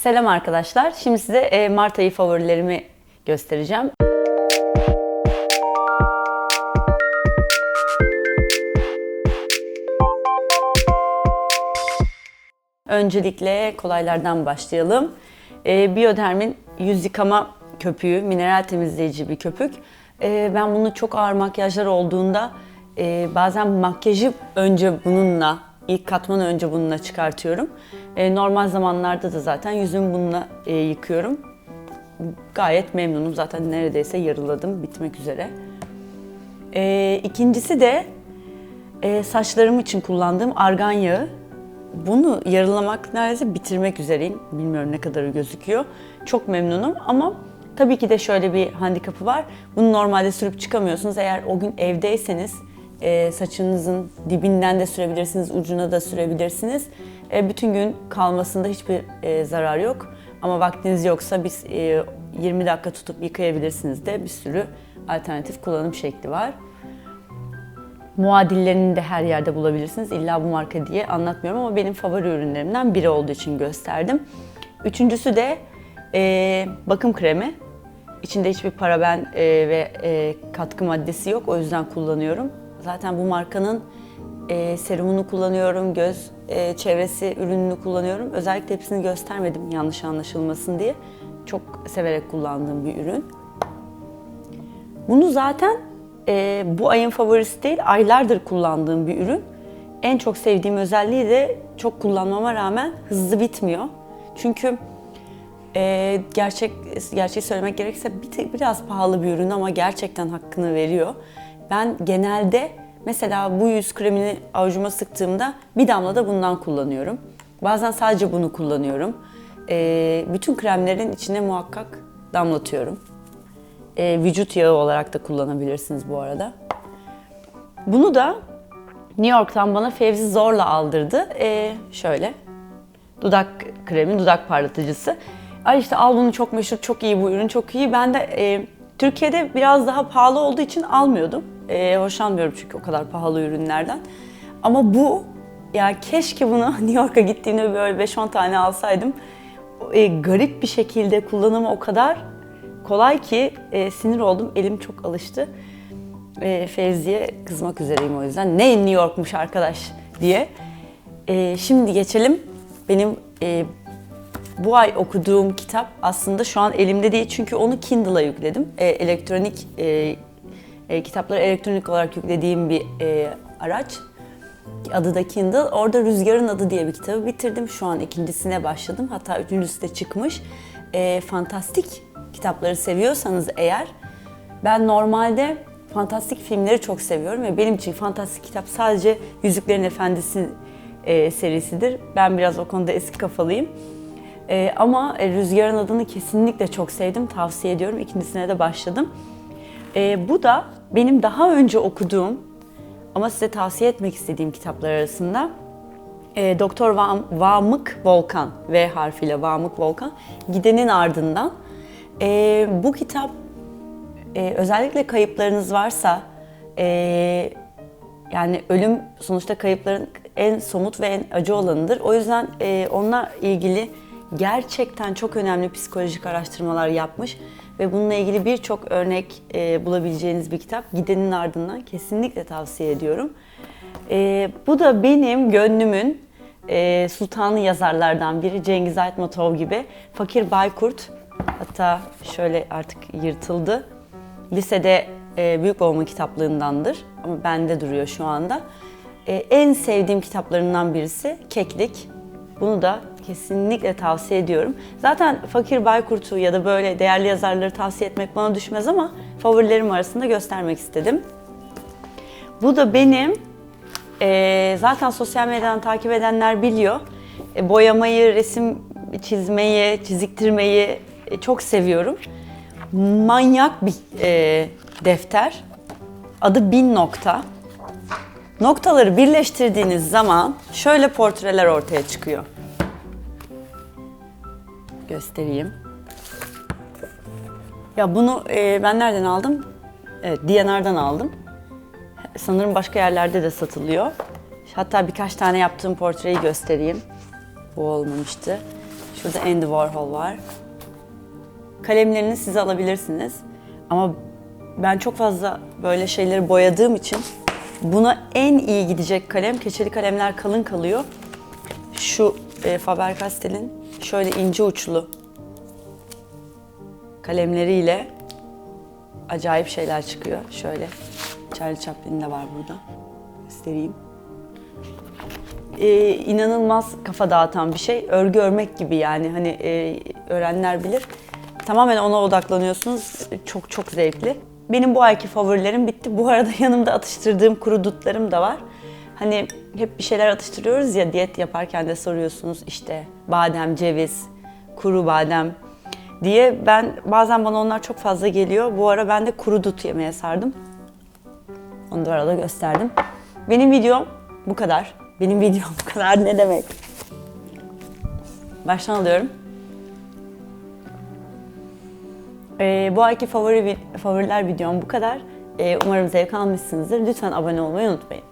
Selam arkadaşlar. Şimdi size e, Mart ayı favorilerimi göstereceğim. Öncelikle kolaylardan başlayalım. E, Bioderm'in yüz yıkama köpüğü, mineral temizleyici bir köpük. E, ben bunu çok ağır makyajlar olduğunda e, bazen makyajı önce bununla, ilk katmanı önce bununla çıkartıyorum. E, normal zamanlarda da zaten yüzümü bununla e, yıkıyorum. Gayet memnunum. Zaten neredeyse yarıladım, bitmek üzere. E, ikincisi de e, saçlarım için kullandığım argan yağı. Bunu yarılamak neredeyse bitirmek üzereyim. Bilmiyorum ne kadarı gözüküyor. Çok memnunum ama tabii ki de şöyle bir handikapı var. Bunu normalde sürüp çıkamıyorsunuz. Eğer o gün evdeyseniz e, saçınızın dibinden de sürebilirsiniz, ucuna da sürebilirsiniz. E, bütün gün kalmasında hiçbir e, zarar yok. Ama vaktiniz yoksa biz e, 20 dakika tutup yıkayabilirsiniz de bir sürü alternatif kullanım şekli var. Muadillerini de her yerde bulabilirsiniz. İlla bu marka diye anlatmıyorum ama benim favori ürünlerimden biri olduğu için gösterdim. Üçüncüsü de e, bakım kremi. İçinde hiçbir paraben e, ve e, katkı maddesi yok. O yüzden kullanıyorum. Zaten bu markanın e, serumunu kullanıyorum, göz e, çevresi ürününü kullanıyorum. Özellikle hepsini göstermedim yanlış anlaşılmasın diye. Çok severek kullandığım bir ürün. Bunu zaten e, bu ayın favorisi değil, aylardır kullandığım bir ürün. En çok sevdiğim özelliği de çok kullanmama rağmen hızlı bitmiyor. Çünkü e, gerçek gerçeği söylemek gerekirse bir, biraz pahalı bir ürün ama gerçekten hakkını veriyor. Ben genelde mesela bu yüz kremini avucuma sıktığımda bir damla da bundan kullanıyorum. Bazen sadece bunu kullanıyorum. E, bütün kremlerin içine muhakkak damlatıyorum. E, vücut yağı olarak da kullanabilirsiniz bu arada. Bunu da New York'tan bana Fevzi zorla aldırdı. E, şöyle dudak kremi, dudak parlatıcısı. Ay işte al bunu çok meşhur, çok iyi bu ürün, çok iyi. Ben de e, Türkiye'de biraz daha pahalı olduğu için almıyordum. E, hoşlanmıyorum çünkü o kadar pahalı ürünlerden. Ama bu, ya keşke bunu New York'a gittiğimde böyle 5-10 tane alsaydım. E, garip bir şekilde kullanımı o kadar kolay ki e, sinir oldum. Elim çok alıştı. E, Fevzi'ye kızmak üzereyim o yüzden. Ne New York'muş arkadaş diye. E, şimdi geçelim. Benim e, bu ay okuduğum kitap aslında şu an elimde değil çünkü onu Kindle'a yükledim. E, elektronik e, e, kitapları elektronik olarak yüklediğim bir e, araç. Adı da Kindle. Orada Rüzgarın Adı diye bir kitabı bitirdim. Şu an ikincisine başladım. Hatta üçüncüsü de çıkmış. E, fantastik kitapları seviyorsanız eğer ben normalde fantastik filmleri çok seviyorum ve benim için fantastik kitap sadece Yüzüklerin Efendisi e, serisidir. Ben biraz o konuda eski kafalıyım. E, ama e, Rüzgar'ın adını kesinlikle çok sevdim. Tavsiye ediyorum. İkincisine de başladım. E, bu da benim daha önce okuduğum ama size tavsiye etmek istediğim kitaplar arasında e, Doktor Vam- Vamık Volkan, V harfiyle Vamık Volkan, Gidenin Ardından. E, bu kitap e, özellikle kayıplarınız varsa, e, yani ölüm sonuçta kayıpların en somut ve en acı olanıdır. O yüzden e, onunla ilgili gerçekten çok önemli psikolojik araştırmalar yapmış ve bununla ilgili birçok örnek e, bulabileceğiniz bir kitap. Gidenin ardından kesinlikle tavsiye ediyorum. E, bu da benim gönlümün e, sultanı yazarlardan biri Cengiz Aytmatov gibi. Fakir Baykurt, hatta şöyle artık yırtıldı. Lisede e, büyük babamın kitaplığındandır ama bende duruyor şu anda. E, en sevdiğim kitaplarından birisi Keklik. Bunu da kesinlikle tavsiye ediyorum. Zaten Fakir Baykurt'u ya da böyle değerli yazarları tavsiye etmek bana düşmez ama favorilerim arasında göstermek istedim. Bu da benim e, zaten sosyal medyadan takip edenler biliyor. E, boyamayı, resim çizmeyi, çiziktirmeyi e, çok seviyorum. Manyak bir e, defter. Adı Bin Nokta. Noktaları birleştirdiğiniz zaman şöyle portreler ortaya çıkıyor. Göstereyim. Ya bunu e, ben nereden aldım? Evet, D&R'dan aldım. Sanırım başka yerlerde de satılıyor. Hatta birkaç tane yaptığım portreyi göstereyim. Bu olmamıştı. Şurada Andy Warhol var. Kalemlerini siz alabilirsiniz. Ama ben çok fazla böyle şeyleri boyadığım için buna en iyi gidecek kalem, keçeli kalemler kalın kalıyor. Şu e, Faber-Castell'in şöyle ince uçlu kalemleriyle acayip şeyler çıkıyor. Şöyle Charlie Chaplin de var burada. Göstereyim. Ee, inanılmaz kafa dağıtan bir şey. Örgü örmek gibi yani hani e, öğrenler bilir. Tamamen ona odaklanıyorsunuz. Çok çok zevkli. Benim bu ayki favorilerim bitti. Bu arada yanımda atıştırdığım kuru dutlarım da var. Hani hep bir şeyler atıştırıyoruz ya diyet yaparken de soruyorsunuz işte badem, ceviz, kuru badem diye. Ben bazen bana onlar çok fazla geliyor. Bu ara ben de kuru dut yemeye sardım. Onu da arada gösterdim. Benim videom bu kadar. Benim videom bu kadar ne demek? Baştan alıyorum. Ee, bu ayki favori favoriler videom bu kadar. Ee, umarım zevk almışsınızdır. Lütfen abone olmayı unutmayın.